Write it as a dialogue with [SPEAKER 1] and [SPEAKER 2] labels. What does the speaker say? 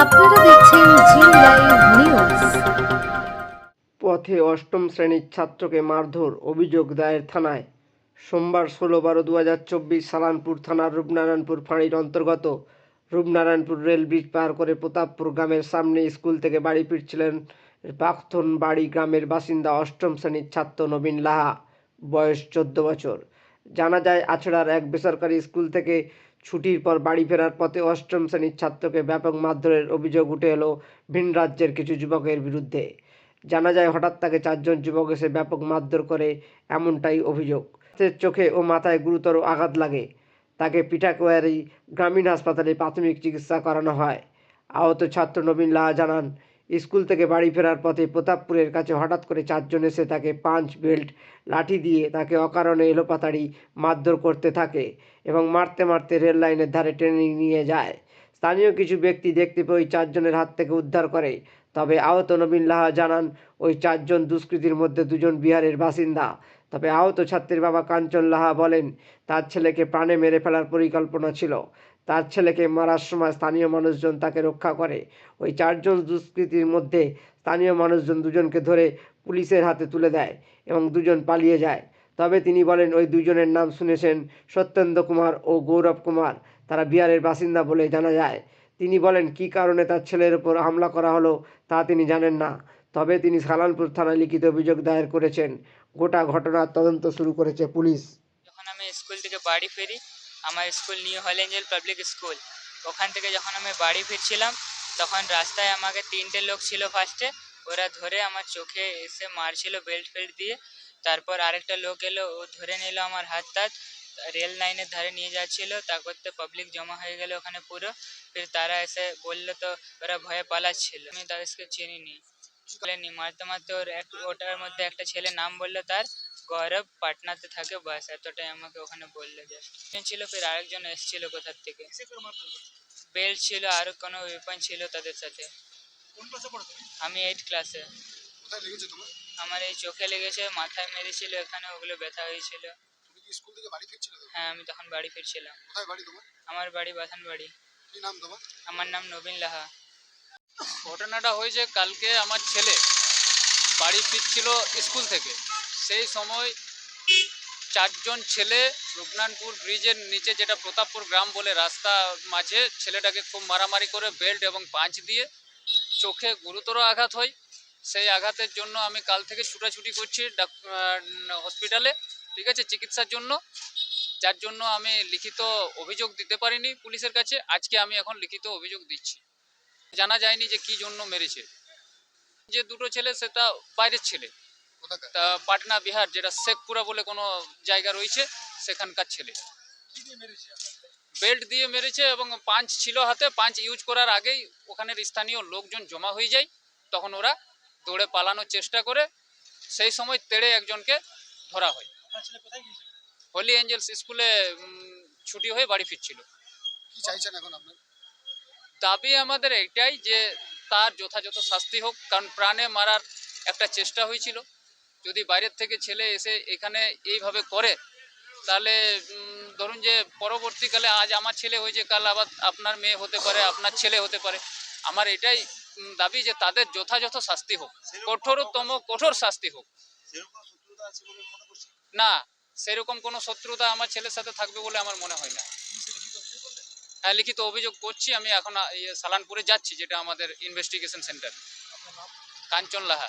[SPEAKER 1] আপনারা দেখছেন জি নিউজ।
[SPEAKER 2] পথে অষ্টম শ্রেণির ছাত্রকে মারধর, অভিযোগ দায়ের থানায়। সোমবার ষোলো বারো দু হাজার চব্বিশ সালানপুর থানার রূপনারায়ণপুর ফাঁড়ির অন্তর্গত রূপনারায়ণপুর রেল ব্রিজ পার করে প্রতাপপুর গ্রামের সামনে স্কুল থেকে বাড়ি ফিরছিলেন পাকথন বাড়ি গ্রামের বাসিন্দা অষ্টম শ্রেণির ছাত্র নবীন লাহা, বয়স চোদ্দ বছর। জানা যায়, আছড়ার এক বেসরকারি স্কুল থেকে ছুটির পর বাড়ি ফেরার পথে অষ্টম শ্রেণির ছাত্রকে ব্যাপক মারধরের অভিযোগ উঠে এলো ভিন রাজ্যের কিছু যুবকের বিরুদ্ধে। জানা যায়, হঠাৎ তাকে চারজন যুবক এসে ব্যাপক মারধর করে এমনটাই অভিযোগ। চোখে ও মাথায় গুরুতর আঘাত লাগে। তাকে পিঠাকোয়ারি গ্রামীণ হাসপাতালে প্রাথমিক চিকিৎসা করানো হয়। আহত ছাত্র নবীন লাহা জানান স্কুল থেকে বাড়ি ফেরার পথে প্রতাপপুরের কাছে হঠাৎ করে চারজন এসে তাকে পাঁচ বেল্ট লাঠি দিয়ে তাকে অকারণে এলোপাতাড়ি মারধর করতে থাকে এবং মারতে মারতে রেল লাইনের ধারে টেনে নিয়ে যায়। স্থানীয় কিছু ব্যক্তি দেখতে পেয়ে ওই চারজনের হাত থেকে উদ্ধার করে। তবে আহত নবীন লাহা জানান, ওই চারজন দুষ্কৃতীর মধ্যে দুজন বিহারের বাসিন্দা। তবে আহত ছাত্রীর বাবা কাঞ্চন লাহা বলেন, তার ছেলেকে প্রাণে মেরে ফেলার পরিকল্পনা ছিল। তার ছেলেকে মারার সময় স্থানীয় মানুষজন তাকে রক্ষা করে। ওই চারজন দুষ্কৃতীর মধ্যে স্থানীয় মানুষজন দুজনকে ধরে পুলিশের হাতে তুলে দেয় এবং দুজন পালিয়ে যায়। তবে তিনি বলেন, ওই দুজনের নাম শুনেছেন সত্যেন্দ্র কুমার ও গৌরব কুমার। তারা বিহারের বাসিন্দা বলে জানা যায়। তিনি বলেন, কী কারণে তার ছেলের ওপর হামলা করা হলো তা তিনি জানেন না। তবে তিনি সালানপুর থানায় লিখিত অভিযোগ দায়ের করেছেন। গোটা ঘটনার তদন্ত শুরু করেছে পুলিশ।
[SPEAKER 3] যখন আমি স্কুল থেকে বাড়ি ফিরি আমার স্কুল নিউ হলেঞ্জেল পাবলিক স্কুল। ওখান থেকে যখন আমি বাড়ি ফিরছিলাম, তখন রাস্তায় আমাকে তিনটে লোক ছিল ফার্স্টে ওরা ধরে আমার চোখে এসে মারছিল বেল্ট ফেল্ট দিয়ে। তারপর আরেকটা লোক এলো, ও ধরে নিল আমার হাত টাত রেল লাইনের ধারে নিয়ে যাচ্ছিল। তা করতে পাবলিক জমা হয়ে গেল ওখানে পুরো। ফির তারা এসে বলল, তো ওরা ভয়ে পালাচ্ছিল। আমি তাদেরকে চিনিনি। মারতে মারতে ওর এক, ওটার মধ্যে একটা ছেলে নাম বলল তার। গৌরব পাটনাতে থাকে বাস এতটাই আমাকে ওখানে বলল যে। ছিল ফির আরেকজন এসেছিল কোথার থেকে। বেল্ট ছিল আর কোনো ওয়েপন ছিল তাদের সাথে। আমি এইট ক্লাসে আমার এই চোখে লেগেছে মাথায় মেরেছিল এখানে ওগুলো ব্যথা হয়েছিল। হ্যাঁ আমি তখন বাড়ি ফিরছিলাম। আমার বাড়ি বাথান বাড়ি আমার নাম নবীন লাহা।
[SPEAKER 4] ঘটনাটা হয়েছে কালকে আমার ছেলে বাড়ি ফিরছিল স্কুল থেকে। সেই সময় চারজন ছেলে রূপনানপুর ব্রিজের নিচে যেটা প্রতাপপুর গ্রাম বলে রাস্তা মাঝে, ছেলেটাকে খুব মারামারি করে বেল্ট এবং পাঁচ দিয়ে চোখে গুরুতর আঘাত হয়। সেই আঘাতের জন্য আমি কাল থেকে ছুটাছুটি করছি হসপিটালে, ঠিক আছে, চিকিৎসার জন্য। যার জন্য আমি লিখিত অভিযোগ দিতে পারিনি পুলিশের কাছে। আজকে আমি এখন লিখিত অভিযোগ দিচ্ছি। জানা যায়নি যে কি জন্য মেরেছে। যে দুটো ছেলে, সেটা বাইরের ছেলে। তা পাটনা বিহার যেটা শেখপুরা বলে কোনো জায়গা রয়েছে সেখানকার ছেলে। বেল্ট দিয়ে মেরেছে এবং পাঞ্চ ছিল হাতে পাঞ্চ ইউজ করার আগেই ওখানের স্থানীয় লোকজন জমা হয়ে যায়। তখন ওরা দৌড়ে পালানোর চেষ্টা করে সেই সময় তেড়ে একজনকে ধরা হয়। হোলি এঞ্জেলস স্কুলে ছুটি হয়ে বাড়ি ফিরছিল।
[SPEAKER 5] কি চাইছেন এখন আপনার?
[SPEAKER 4] দাবি আমাদের এটাই যে তার যথাযথ শাস্তি হোক কারণ প্রাণে মারার একটা চেষ্টা হয়েছিল। যদি বাইরের থেকে ছেলে এসে এখানে এইভাবে করে তাহলে ধরুন যে পরবর্তীকালে আজ আমার ছেলে হয়েছে কাল আবার আপনার মেয়ে হতে পারে আপনার ছেলে হতে পারে। আমার এটাই দাবি যে তাদের যথাযথ শাস্তি হোক কঠোরতম কঠোর শাস্তি হোক। না সেরকম কোনো শত্রুতা আমার ছেলের সাথে থাকবে বলে আমার মনে হয় না। হ্যাঁ লিখিত অভিযোগ করছি আমি এখন ইয়ে সালানপুরে যাচ্ছি যেটা আমাদের ইনভেস্টিগেশন সেন্টার কাঞ্চন লাহা।